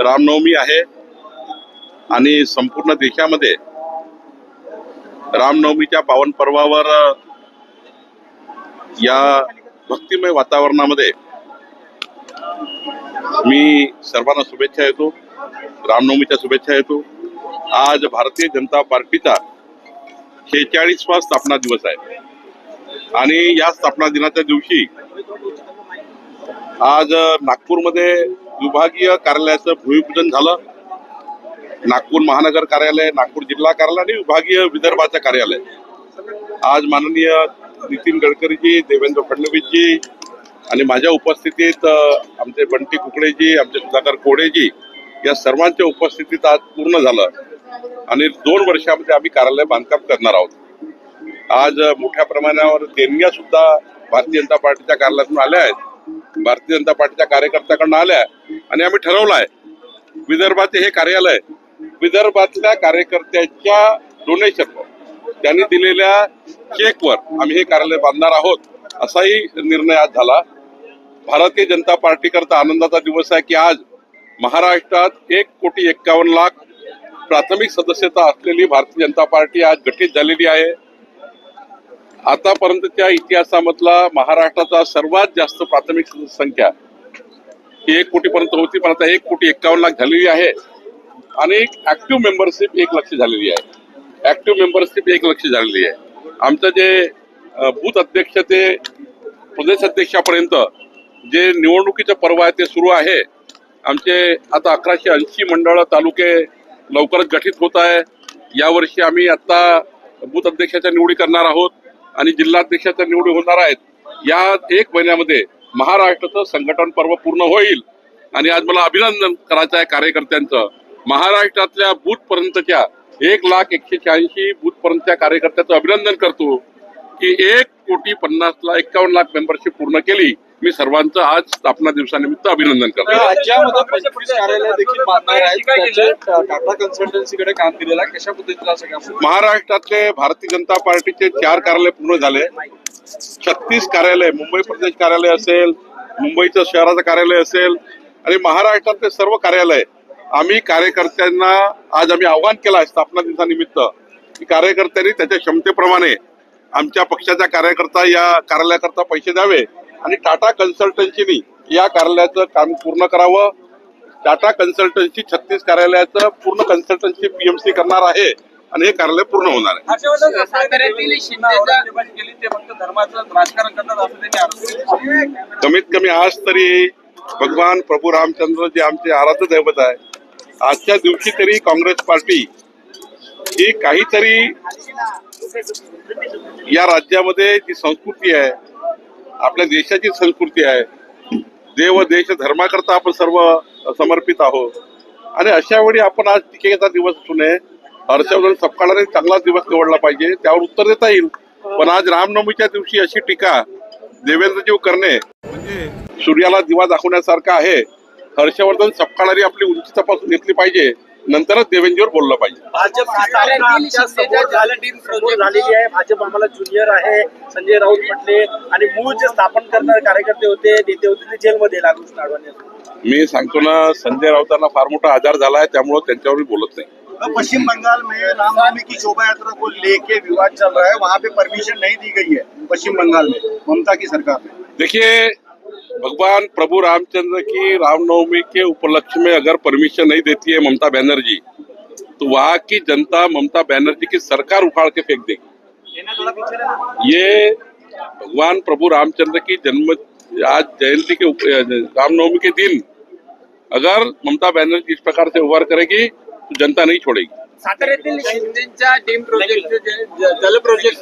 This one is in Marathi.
रामनवमी आहे आणि संपूर्ण देशामध्ये रामनवमीच्या पावन पर्वावर या भक्तिमय वातावरणामध्ये मी सर्वांना शुभेच्छा येतो रामनवमीच्या शुभेच्छा येतो आज भारतीय जनता पार्टीचा शेहेचाळीसवा स्थापना दिवस आहे. आणि या स्थापना दिनाच्या दिवशी आज नागपूरमध्ये विभागीय कार्यालयाचं भूमिपूजन झालं. नागपूर महानगर कार्यालय नागपूर जिल्हा कार्यालय आणि विभागीय विदर्भाचं कार्यालय. आज माननीय नितीन गडकरीजी देवेंद्र फडणवीसजी आणि माझ्या उपस्थितीत आमचे बंटी कुकडेजी आमचे सुधाकर कोडेजी या सर्वांच्या उपस्थितीत आज पूर्ण झालं. आणि दोन वर्षामध्ये आम्ही कार्यालय बांधकाम करणार आहोत. आज मोठ्या प्रमाणावर देणग्या सुद्धा भारतीय जनता पार्टीच्या कार्यालयातून आल्या आहेत. भारतीय जनता पार्टीच्या कार्यकर्त्याकडनं आल्या आणि आम्ही ठरवलं आहे विदर्भाचे हे कार्यालय विदर्भातल्या कार्यकर्त्याच्या डोनेशन त्यांनी दिलेल्या चेकवर आम्ही हे कार्यालय बांधणार आहोत असाही निर्णय आज झाला. भारतीय जनता पार्टी करता आनंदाचा दिवस आहे की आज महाराष्ट्रात एक कोटी एक्कावन्न लाख प्राथमिक सदस्यता असलेली भारतीय जनता पार्टी आज गठीत झालेली आहे. आतापर्यंतच्या इतिहासामधला महाराष्ट्राचा सर्वात जास्त प्राथमिक संख्या ही एक कोटीपर्यंत होती पण आता एक कोटी एक्कावन्न लाख झालेली आहे. आणि ऍक्टिव्ह मेंबरशिप एक लक्ष झालेली आहे. ऍक्टिव्ह मेंबरशिप एक लक्ष झालेली आहे. आमचं जे बूथ अध्यक्ष ते प्रदेश अध्यक्षापर्यंत जे निवडणुकीचं पर्व आहे ते सुरू आहे. आमचे आता अकराशे ऐंशी मंडळ तालुके लवकरच गठीत होत आहे. यावर्षी आम्ही आत्ता बूथ अध्यक्षाच्या निवडी करणार आहोत. आणि जिल्हाध्यक्षाच्या निवडी होणार आहेत. या एक महिन्यामध्ये महाराष्ट्राचं संघटन पर्व पूर्ण होईल. आणि आज मला अभिनंदन करायचं आहे कार्यकर्त्यांचं. महाराष्ट्रातल्या बूथ पर्यंतच्या एक लाख एकशे शहाऐंशी बूथ पर्यंतच्या कार्यकर्त्याचं अभिनंदन करतो की एक कोटी पन्नास लाख एक्कावन्न लाख मेंबरशिप पूर्ण केली. मी सर्वांचं आज स्थापना दिवसानिमित्त अभिनंदन करतो. राज्यामध्ये पंचवीस कार्यालय देखील बांधणार आहेत. त्याचे टाटा कन्सल्टन्सीकडे काम दिलेलं आहे. कशा पद्धतीचं असं काम महाराष्ट्रातले भारतीय जनता पार्टीचे चार कार्यालय पूर्ण झाले. छत्तीस कार्यालय मुंबई प्रदेश कार्यालय असेल मुंबईचं शहराचं कार्यालय असेल आणि महाराष्ट्रातले सर्व कार्यालय. आम्ही कार्यकर्त्यांना आज आम्ही आव्हान केलं आहे स्थापना दिवसानिमित्त की कार्यकर्त्यांनी त्याच्या क्षमतेप्रमाणे आमच्या पक्षाच्या कार्यकर्ता या कार्यालयाकरता पैसे द्यावे. आणि टाटा कन्सल्टन्सीनी या कार्यालयाचं काम पूर्ण करावं टाटा कन्सल्टन्सी छत्तीस कार्यालयाचं पूर्ण कन्सल्टन्सी पीएमसी करणार आहे आणि हे कार्यालय पूर्ण होणार आहे. कमीत कमी आज तरी भगवान प्रभू रामचंद्र जे आमचे आराध्य दैवत आहे आजच्या दिवशी तरी काँग्रेस पार्टी ही काहीतरी या राज्यामध्ये जी संस्कृती आहे आपल्या देशाची संस्कृती आहे. देव देश धर्माकरता आपण सर्व समर्पित आहोत. आणि अशा वेळी आपण आज टीकेचा दिवस असू हर्षवर्धन सपकाळाने चांगलाच दिवस निवडला पाहिजे. त्यावर उत्तर देता येईल. पण आज रामनवमीच्या दिवशी अशी टीका देवेंद्रजीव करणे म्हणजे सूर्याला दिवा दाखवण्यासारखा आहे. हर्षवर्धन सपकाळाने आपली उंची तपासून घेतली पाहिजे. नंतरच देवेंद्रजीवर बोललं पाहिजे. भाजप झालेली आहे. भाजप आम्हाला ज्युनियर आहे संजय राऊत म्हटले आणि मूळ जे स्थापन करणारे कार्यकर्ते होते नेते होते ते जेलमध्ये लागू अडवाणी मी सांगतो ना संजय राऊतांना फार मोठा आजार झाला आहे त्यामुळे त्यांच्यावर मी बोलत नाही. पश्चिम बंगाल में रामनवमी की शोभा यात्रा को लेके विवाद चल रहा है. वहाँ पे परमिशन नहीं दी गई है पश्चिम बंगाल में ममता की सरकार में। देखिए भगवान प्रभु रामचंद्र की रामनवमी के उपलक्ष्य में अगर परमिशन नहीं देती है ममता बनर्जी तो वहाँ की जनता ममता बनर्जी की सरकार उखाड़ के फेंक देगी। ये भगवान प्रभु रामचंद्र की जन्म, आज जयंती के रामनवमी के दिन अगर ममता बनर्जी इस प्रकार से व्यवहार करेगी तो जनता नहीं छोड़ेगी। जल प्रोजेक्ट